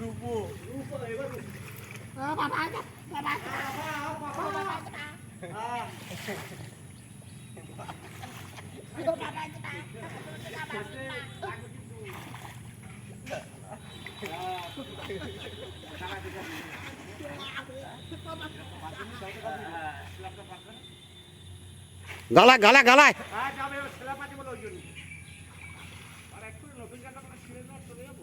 এবার রূপো রূপো এবার রূপো গালায় গালায় গালায় হ্যাঁ যাবে এবার ছেলে পাতি বলে ওই জন্য আর একটু নতুন জায়গা করে ছিঁড়ে দেওয়া চলে যাব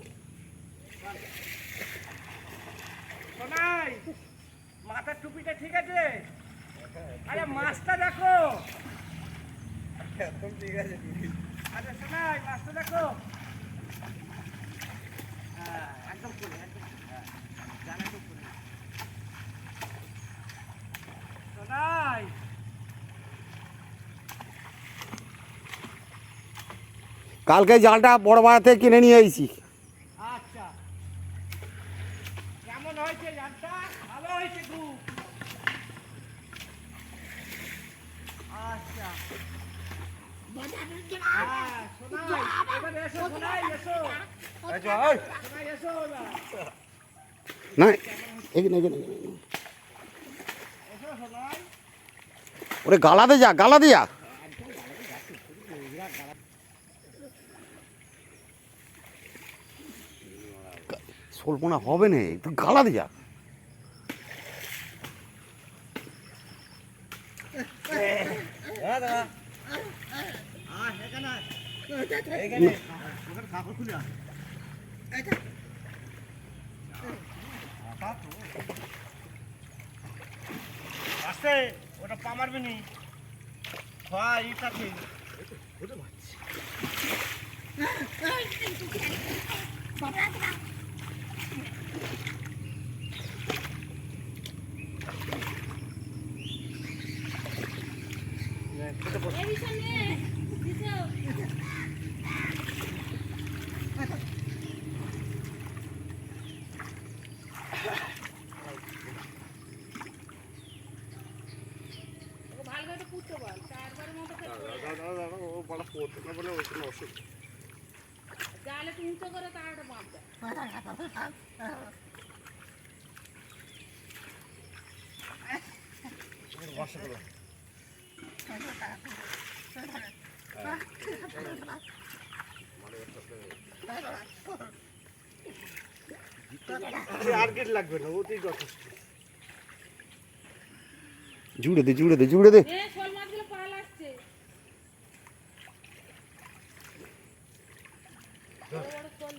শোনাই মাথার টুপিটা ঠিক আছে? আরে মাছটা দেখো। একদম ঠিক আছে আরে শোনাই মাছটা দেখো। হ্যাঁ একদম করে একদম হ্যাঁ জানা তো করে শোনাই কালকে জালটা বড় বাড়া থেকে কিনে নিয়ে এসেছি আচ্ছা কেমন হয়েছে জানটা ভালো হয়েছে খুব আচ্ছা হ্যাঁ, শোনাই, এবারে এসো, শোনাই, এসো। শোনাই, এসো এবার। না। এসো, শোনাই। ওরে গালাতে যা গালাতে যা স্বল্পনা হবে না তুই গালাতে যা দাদা আস্তে, ওটা পা মারবে নি। হয়, ইটা ঠিক। জালে তো উঁচু করে তার একটা বাঁধ দেয়। আর গেট লাগবে না ওতেই যথেষ্ট জুড়ে দে জুড়ে দে জুড়ে দে এ শোল মাছগুলো পাল আসছে বড় বড় শোল মাছ।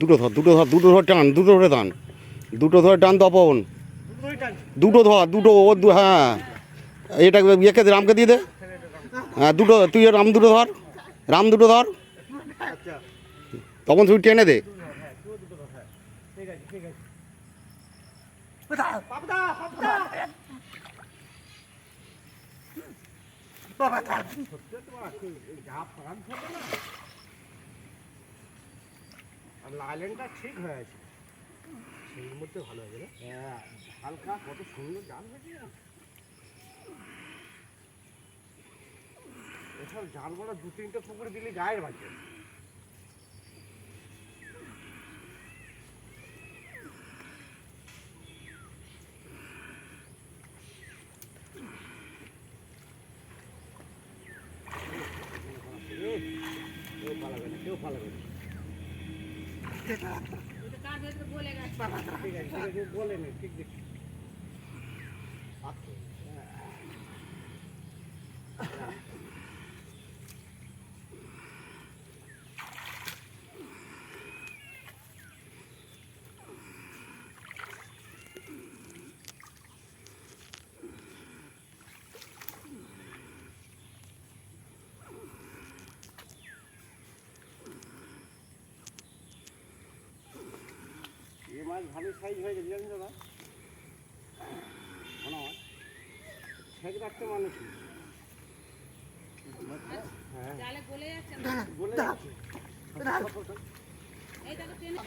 দুটো ধর দুটো ধর দুটো ধর টান, দুটো ধরে টান। দুটো ধরে টান তপন দুটো ধর, দুটো, ও হ্যাঁ। এটা ইয়েকে দে, রামকে দিয়ে দে। হ্যাঁ দুটো, তুই রাম দুটো ধর। রাম দুটো ধর। তখন তুই টেনে দে। হ্যাঁ তুই দুটো কথা ঠিক আছে ঠিক আছে বাবুদা বাবুদা সত্যি তো আছে, এই যা প্রাণ থাকে না আর লাইলেনটা ঠিক হয়ে আছে সেই মধ্যে ভালো হবে না হ্যাঁ হালকা কত সুন্দর জাল হয়েছে এসব জাল বড় দু তিনটে পুকুরে দিলে গায়ের বাঁচে কেউ পালাবে না কেউ পালাবে না। কার ভেতরে বলে গেছে ঠিক আছে ঠিক আছে বলে নে ঠিক দেখি মাছ ভালো সাইজ হয়ে গেছে জানেন দাদা? মনে হয় ছেঁক রাখতে মানে কি? হ্যাঁ। যাচ্ছে বলে যাচ্ছে। ট্রেনে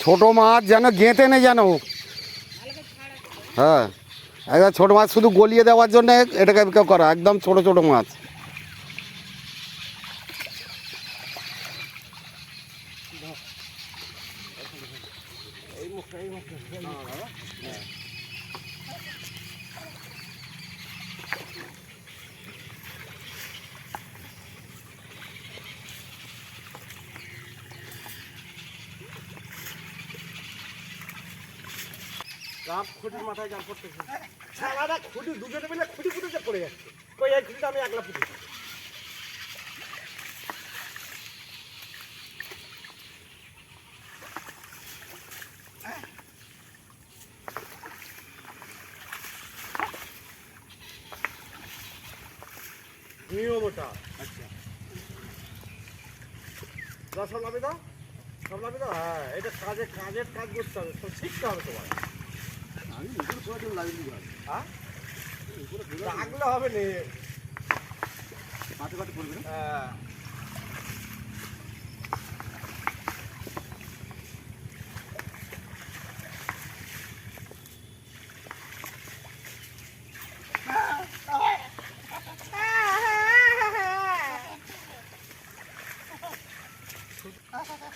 ছোট মাছ যেন গেঁথে নেই যেন। হ্যাঁ। একদম ছোট মাছ শুধু গলিয়ে দেওয়ার জন্য এটাকে করা একদম ছোট ছোট মাছ। এই মুখটা এই মুখটা খুঁটির মাথায় জাল পড়তেছে। সারাটা খুঁটি দুজনে মিলে খুঁটি ফুটেছে, পড়ে যাচ্ছে। কই, এই খুঁটিটা আমি একলা ফুটেছি নিয়ম ওটা আচ্ছা দাও সব লাভে দাও সব লাভে দাও হ্যাঁ এটা কাজে কাজের কাজ করতে হবে সব শিখতে হবে তোমার আমি পড়াতে লাগিয়ে দিই হ্যাঁ? লাগলে হবে নে। মাঠে মাঠে পড়বে হ্যাঁ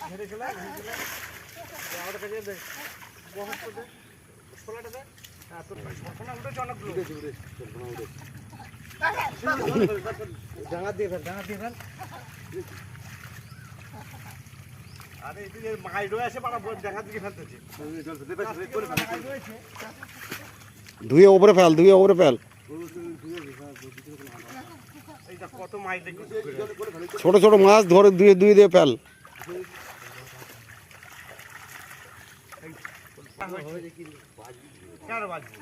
ঘেরে চলে আয়, ঘেরে চলে আয়। এই আমাদের কাছে দে বহরটা দে ছোলাটা দে হ্যাঁ তোর ছোলা উঠেছে অনেকগুলো ডাঙা দিয়ে ফেল ডাঙা দিয়ে ফেল আরে এদিকে মাইড হয়ে আসে পাড়া দেখার দিকে ফেলতেছে মাইড হয়েছে ধুয়ে ওপরে ফেল ধুয়ে ওপরে ফেল। এইটা কত মাইল দেখি ছোট ছোট মাছ ধরে ধুয়ে ধুয়ে দিয়ে ফেল। কেন বাজবো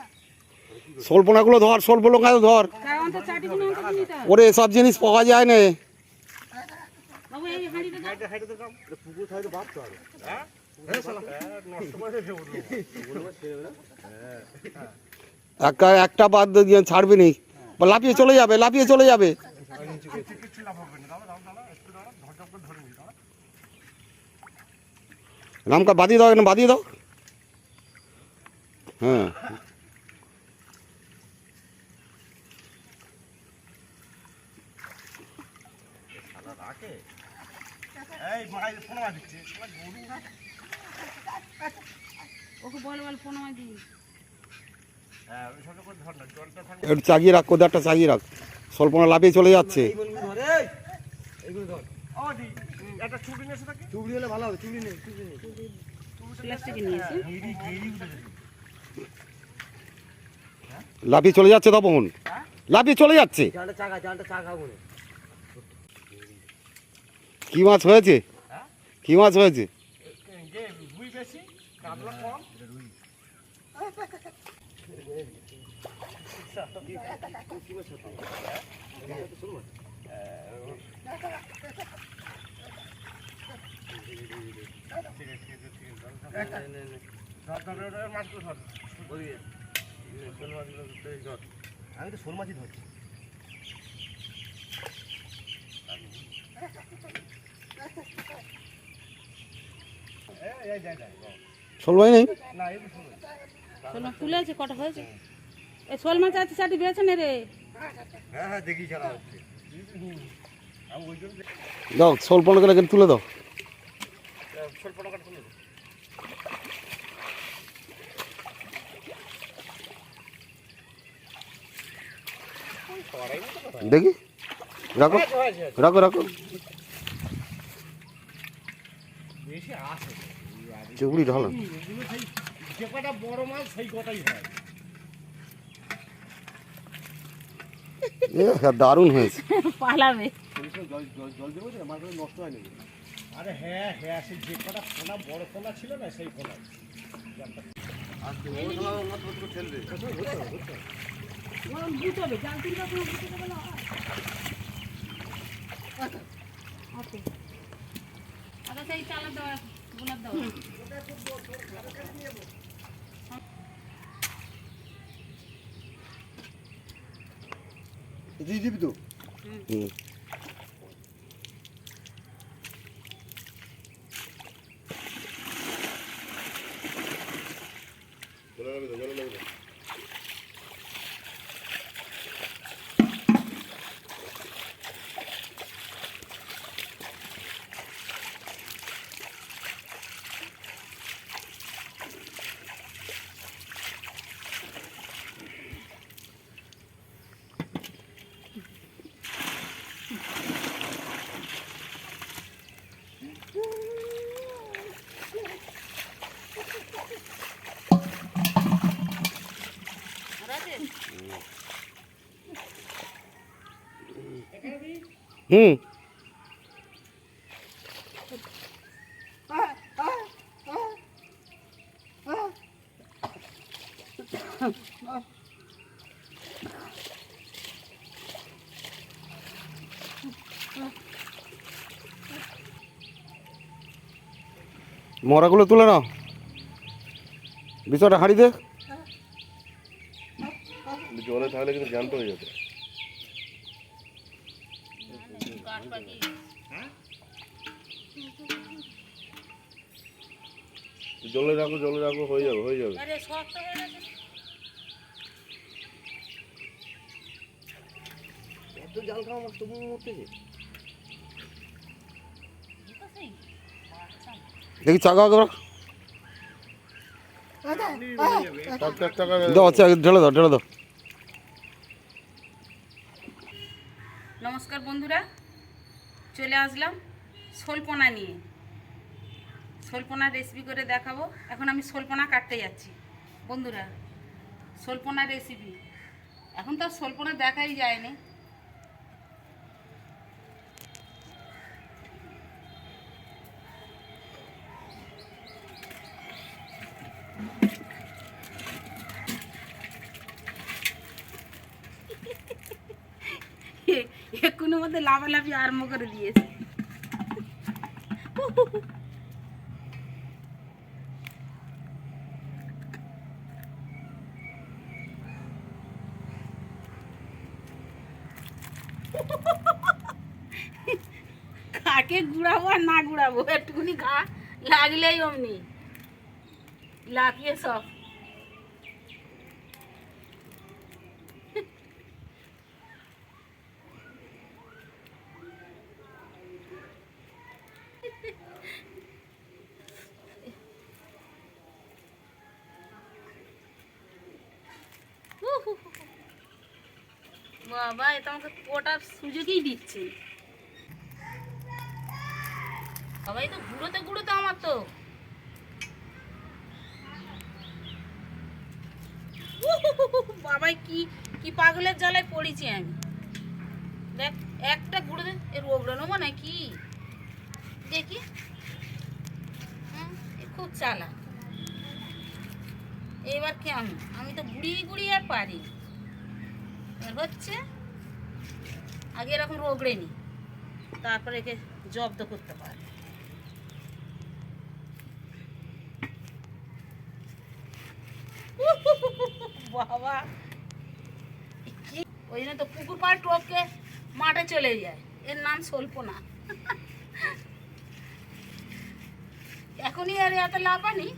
স্বল্পনাগুলো ধর স্বল্প লঙ্কা ধর। ওরে এসব জিনিস পাওয়া যায় না। দাও। হ্যাঁ হ্যাঁ, একটা একটা বাদ দিয়ে ছাড়বি নি। লাফিয়ে চলে যাবে লাফিয়ে চলে যাবে। কিচ্ছু লাভ হবে না দাও। দাঁড়া দাঁড়া একটু দাঁড়া ধর করে ধরে নি দাঁড়া রামকা বাদিয়ে দাও এখানে বাদিয়ে দাও হ্যাঁ শালা রাখে এই মাইল ফোন মার দিচ্ছে। শালা গরু ওকে বল বল ফোন আমার দিই হ্যাঁ একটু চাগিয়ে রাখ কোদারটা চাগিয়ে রাখ। স্বল্পনা লাফিয়ে চলে যাচ্ছে। একটা লাফিয়ে চলে যাচ্ছে তখন লাফিয়ে চলে যাচ্ছে। জালটা চাকা জালটা চাকা কি মাছ হয়েছে হ্যাঁ? কি মাছ হয়েছে আমি তো শোল মাছই ধরছি শোল ভাই নেই? শোল মাছ তুলেছে কটা হয়েছে? এই শোল মাছ আছে চারটি বেছে নে রে। দাও স্বল্পনাগুলো এখানে তুলে দাও। তুলে দেখি? রাখো। রাখো রাখো বেশি আসে এগুলো সেই যে কটা বড় মাছ সেই কটাই হয়। এ, দারুণ হয়েছে। পালাবে। জল দেবো মাছগুলো নষ্ট হয় নাকি? আরে হ্যাঁ হ্যাঁ সেই যে কটা পোনা বড় পোনা ছিল না সেই পোনা আর তো ওর খেলা মাছ কত ঠেলবে বুঝতে হবে জাল তুলবে কোনো বুঝতে হবে না। ওকে আচ্ছা সেই চালের দেওয়া গুলার দেওয়া দিয়ে দিবি তো? হুম আর আছে? হুম। মরাগুলো তুলে নাও। বিষয়টা হাঁড়ি দে। জলে থাকলে কিন্তু জ্যান্ত হয়ে যাবে। কাঠ পাখি জলে রাখো জলে রাখো হয়ে যাবে হয়ে যাবে। আরে শক্ত হয়ে গেছে। এত জাল খাওয়া আমার তবু মরতেছে দেখি চাকা করো চার চার দাও আচ্ছা ঢেলে দাও ঢেলে দাও। নমস্কার বন্ধুরা। চলে আসলাম শোলপোনা নিয়ে। শোলপোনার রেসিপি করে দেখাবো। এখন আমি শোলপোনা কাটতে যাচ্ছি। বন্ধুরা শোলপোনার রেসিপি এখন তো শোলপোনা দেখাই যায়নি। এক্ষুনি মধ্যে লাফালাফি আরম্ভ করে দিয়েছে কাকে গুড়াবো আর না গুড়াবো একটুকুনি ঘা লাগলেই অমনি লাফিয়ে সব বাবা এটা আমাকে কোটার সুযোগই দিচ্ছে। বাবা এই তো গুঁড়োতে গুঁড়োতে আমার তো। বাবাই কি কি পাগলের জ্বালায় পড়েছি আমি। দেখ, একটা দে এর ওগড়ে নেব নাকি? দেখি। এ খুব চালা এবার কেমন আমি? তো গুড়িয়ে গুড়িয়ে আর পারি হচ্ছে আগে এরকম রোগড়ে নি, তারপরে একে জব্দ করতে পারে। বাবা ওই জন্য তো পুকুর পাড় টপকে মাঠে চলে যায়, এর নাম সল্পনা। এখনই আর এত লাফানি?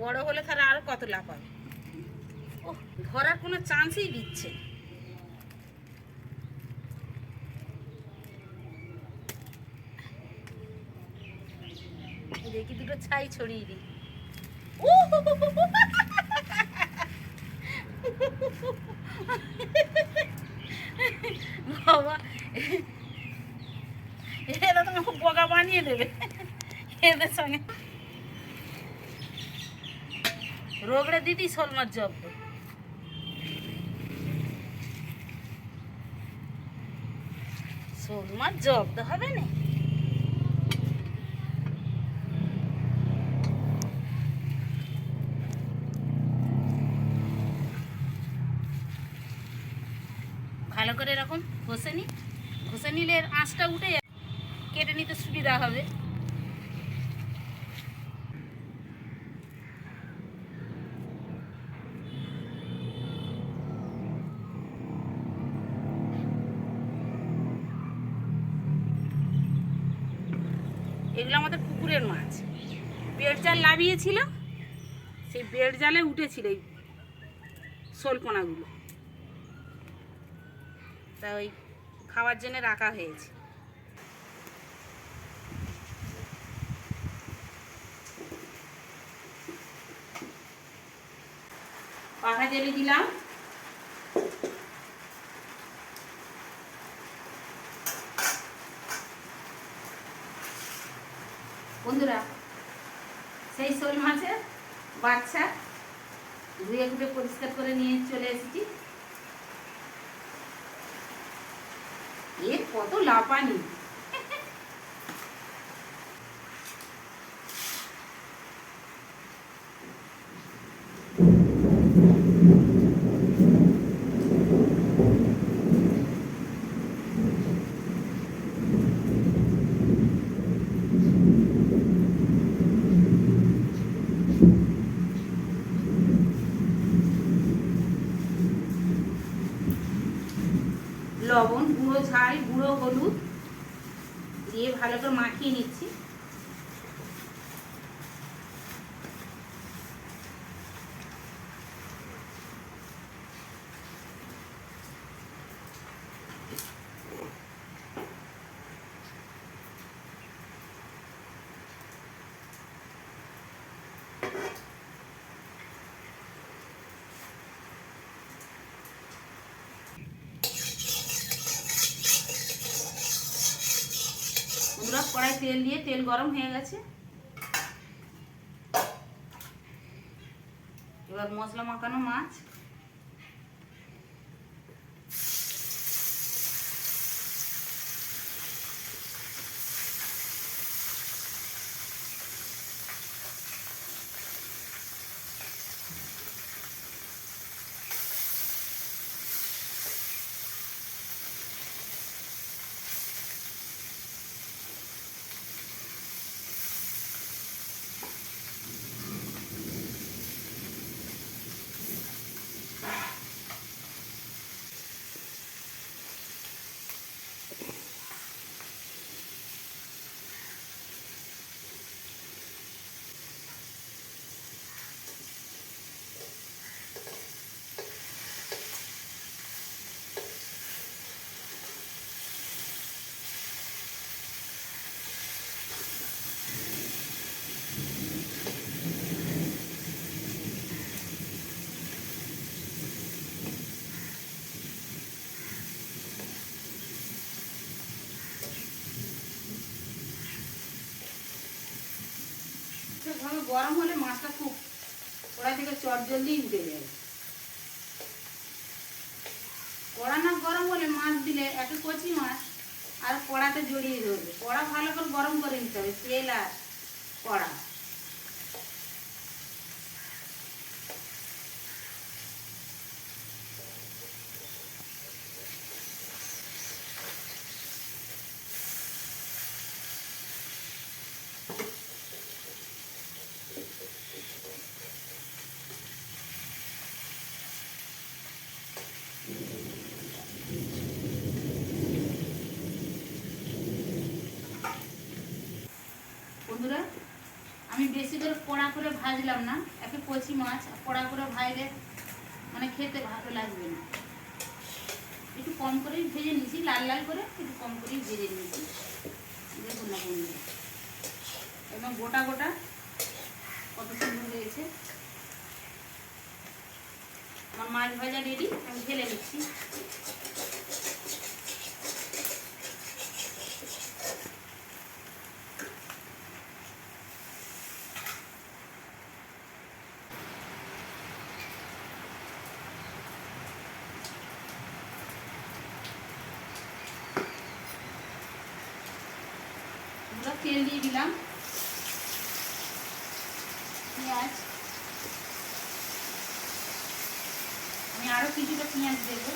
বড় হলে তাহলে আরও কত লাফাবে? ধরার কোনো চান্সই দিচ্ছে। দেখি দুটো ছাই ছড়িয়ে দিই। বাবা এরা তো বোকা বানিয়ে দেবে। রোগড়ে দিদি শোল মাছ জব্দ। শোল জব জব্দ হবে না। ভালো করে এরকম ঘষে নি। ঘষে নিলে আঁচটা উঠে কেটে নিতে সুবিধা হবে। লাভিয়েছিল সেই বেড় জালে উঠেছিল এই শোলপোনাগুলো তা ওই খাওয়ার জন্য রাখা হয়েছে। পাখা জেলে দিলাম বন্ধুরা সেই শোল মাছের বাচ্চা ধুয়ে ঘুরে পরিষ্কার করে নিয়ে চলে এসেছি এর কত লাপানি লবণ ঝাল গুঁড়ো হলুদ দিয়ে ভালো করে মাখিয়ে নিচ্ছি বন্ধুরা কড়াই তেল দিয়ে তেল গরম হয়ে গেছে। এবার মশলা মাখানো মাছ। গরম হলে মাছটা খুব ওরা থেকে চট জলদি উঠে যায় কড়া না গরম হলে মাছ দিলে একে কচি মাছ আর কড়াতে জড়িয়ে ধরবে কড়া ভালো করে গরম করে নিতে হবে তেল আর কড়া বন্ধুরা আমি বেশি কড়া করে ভাজলাম না, একে কচি মাছ কড়া করে ভাজলে মানে খেতে ভালো লাগবে না। একটু কম করেই ভেজে নিয়েছি, লাল লাল করে একটু কম করেই ভেজে নিয়েছি। দেখুন না বন্ধুরা এবং গোটা গোটা কত সুন্দর হয়েছে। আমার মাছ ভাজা রেডি আমি ঢেলে নিচ্ছি আমরা তেল দিয়ে দিলাম পেঁয়াজ আমি আরও কিছুটা পেঁয়াজ দেবো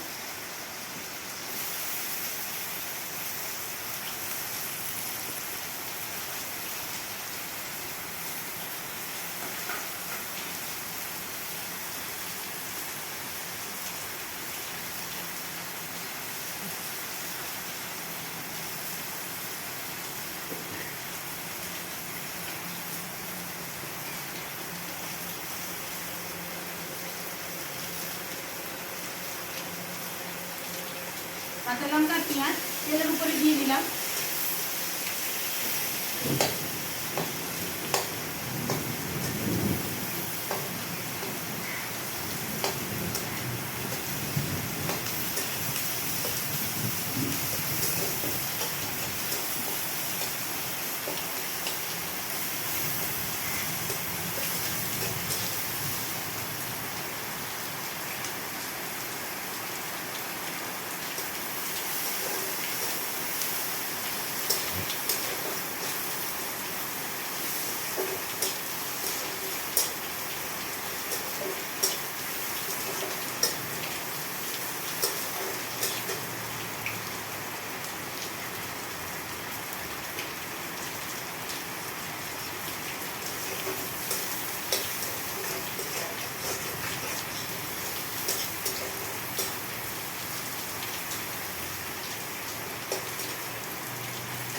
কাঁচা লঙ্কা পেঁয়াজ তেলের উপরে দিয়ে দিলাম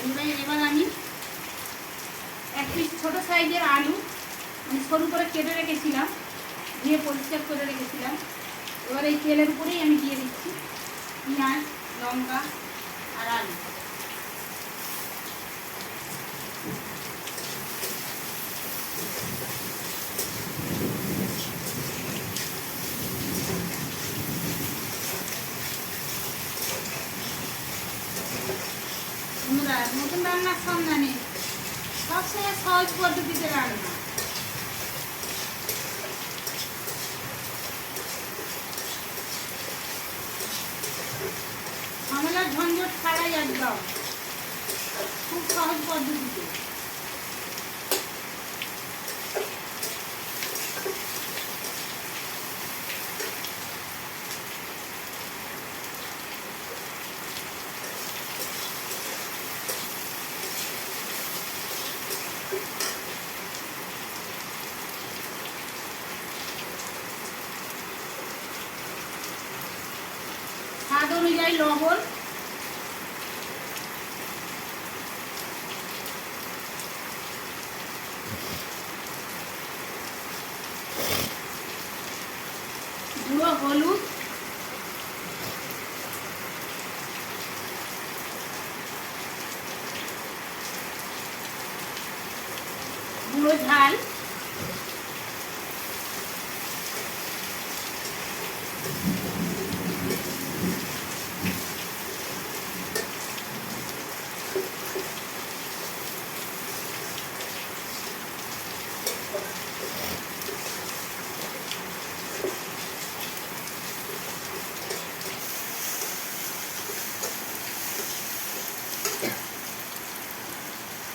এবার এবার আমি এক পিস ছোটো সাইজের আলু আমি সরু করে কেটে রেখেছিলাম, দিয়ে পরিষ্কার করে রেখেছিলাম। এবার এই তেলের উপরেই আমি দিয়ে দিচ্ছি পেঁয়াজ, লঙ্কা আর আলু। বন্ধুরা, নতুন রান্নার সন্ধানে সবচেয়ে সহজ পদ্ধতিতে রান্না। ঝঞ্ঝট ছাড়াই একদম খুব সহজ পদ্ধতিতে স্বাদ অনুযায়ী লবণ গুঁড়ো হলুদ গুঁড়ো ঝাল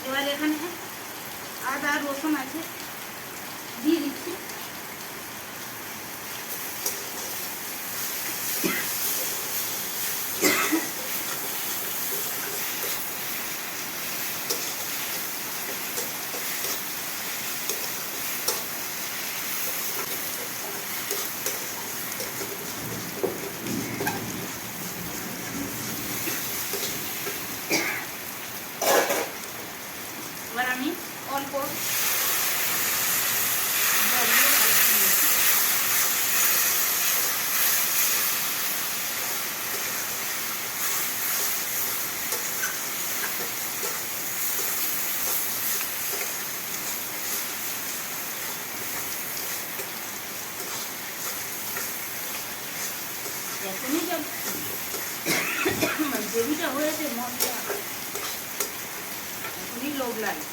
এবার এখানে আদা রসুন আছে দিয়ে দিচ্ছি এবার আমি অল্প জল দিয়ে ভালো করে নেড়েছি। এখনই যা গ্রেভিটা হয়েছে মশলা এখনই লোভ লাগে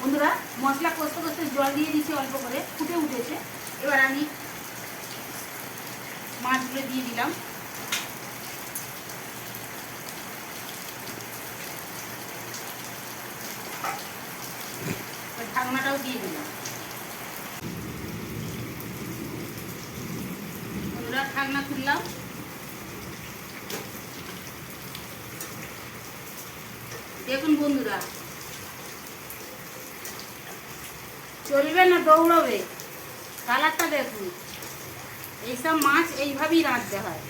বন্ধুরা মশলা কষতে কষতে জল দিয়ে দিয়েছি অল্প করে ফুটে উঠেছে। এবার আমি মাছগুলো দিয়ে দিলাম এবার ঢাকনাটাও দিয়ে দিলাম বন্ধুরা ঢাকনা খুললাম দেখুন বন্ধুরা চলবে না দৌড়বে কালারটা দেখুন এইসব মাছ এইভাবেই রাঁধতে হয়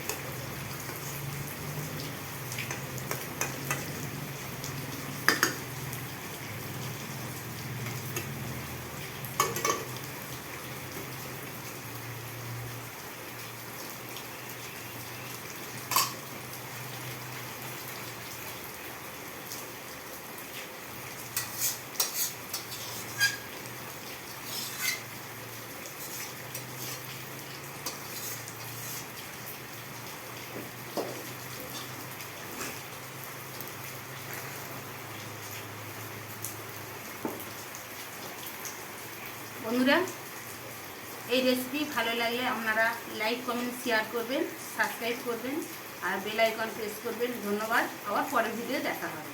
বন্ধুরা এই রেসিপি ভালো লাগলে আপনারা লাইক কমেন্ট শেয়ার করবেন সাবস্ক্রাইব করবেন, আর বেল আইকন প্রেস করবেন। ধন্যবাদ। আবার পরের ভিডিও দেখা হবে।